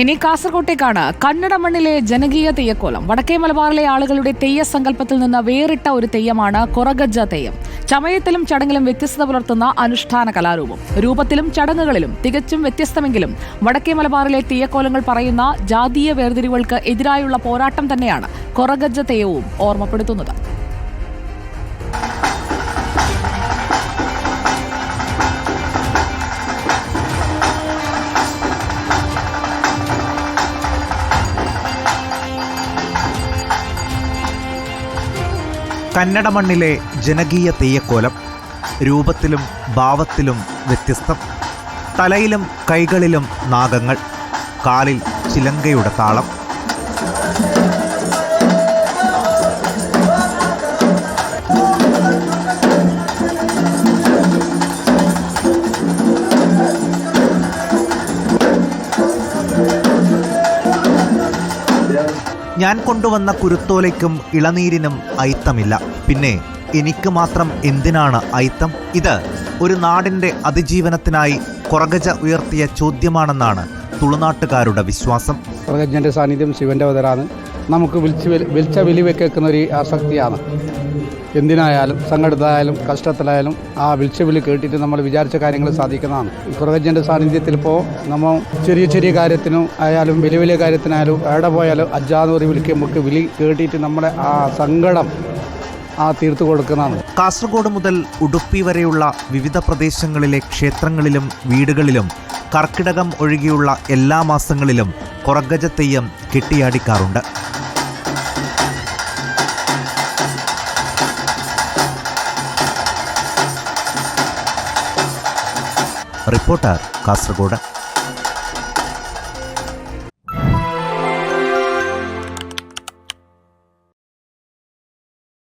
ഇനി കാസർകോട്ടേക്കാണ്. കന്നഡ മണ്ണിലെ ജനകീയ തെയ്യക്കോലം. വടക്കേ മലബാറിലെ ആളുകളുടെ തെയ്യ സങ്കല്പത്തിൽ നിന്ന് വേറിട്ട ഒരു തെയ്യമാണ് കൊറഗജ്ജ തെയ്യം. ചമയത്തിലും ചടങ്ങിലും വ്യത്യസ്തത പുലർത്തുന്ന അനുഷ്ഠാന കലാരൂപം. രൂപത്തിലും ചടങ്ങുകളിലും തികച്ചും വ്യത്യസ്തമെങ്കിലും വടക്കേ മലബാറിലെ തെയ്യക്കോലങ്ങൾ പറയുന്ന ജാതീയ വേർതിരിവുകൾക്ക് എതിരായുള്ള പോരാട്ടം തന്നെയാണ് കൊറഗജ്ജ തെയ്യവും ഓർമ്മപ്പെടുത്തുന്നത്. കന്നഡ മണ്ണിലെ ജനകീയ തെയ്യക്കോലം. രൂപത്തിലും ഭാവത്തിലും വ്യത്യസ്തം. തലയിലും കൈകളിലും നാഗങ്ങൾ. കാലിൽ ചിലങ്കയുടെ താളം. ഞാൻ കൊണ്ടുവന്ന കുരുത്തോലയ്ക്കും ഇളനീരിനും അയിത്തമില്ല. പിന്നെ എനിക്ക് മാത്രം എന്തിനാണ് അയിത്തം? ഇത് ഒരു നാടിന്റെ അതിജീവനത്തിനായി കുറകജ ഉയർത്തിയ ചോദ്യമാണെന്നാണ് തുളുനാട്ടുകാരുടെ വിശ്വാസം. കുറകജ്ഞന്റെ സാന്നിധ്യം ശിവന്റെ അവതരാണ്. നമുക്ക് വിളിച്ച് വിളി വെക്കുന്ന ഒരു ആസക്തിയാണ് എന്തിനായാലും സങ്കടത്തിലായാലും കഷ്ടത്തിലായാലും ആ വിളിച്ച വിളി കേട്ടിട്ട് നമ്മൾ വിചാരിച്ച കാര്യങ്ങൾ സാധിക്കുന്നതാണ്. കുറകജ്ഞന്റെ സാന്നിധ്യത്തിൽ ഇപ്പോൾ നമ്മൾ ചെറിയ ചെറിയ കാര്യത്തിനും ആയാലും വലിയ വലിയ കാര്യത്തിനായാലും എവിടെ പോയാലും അജ്ജാന്ന് ഒരു വിളിക്ക് നമുക്ക് വിളി കേട്ടിട്ട് നമ്മുടെ ആ സങ്കടം തീർത്തു കൊടുക്കുന്നതാണ്. കാസർഗോഡ് മുതൽ ഉടുപ്പി വരെയുള്ള വിവിധ പ്രദേശങ്ങളിലെ ക്ഷേത്രങ്ങളിലും വീടുകളിലും കർക്കിടകം ഒഴികെയുള്ള എല്ലാ മാസങ്ങളിലും കുറഗജ തെയ്യം കെട്ടിയാടിക്കാറുണ്ട്. റിപ്പോർട്ടർ കാസർഗോഡ്.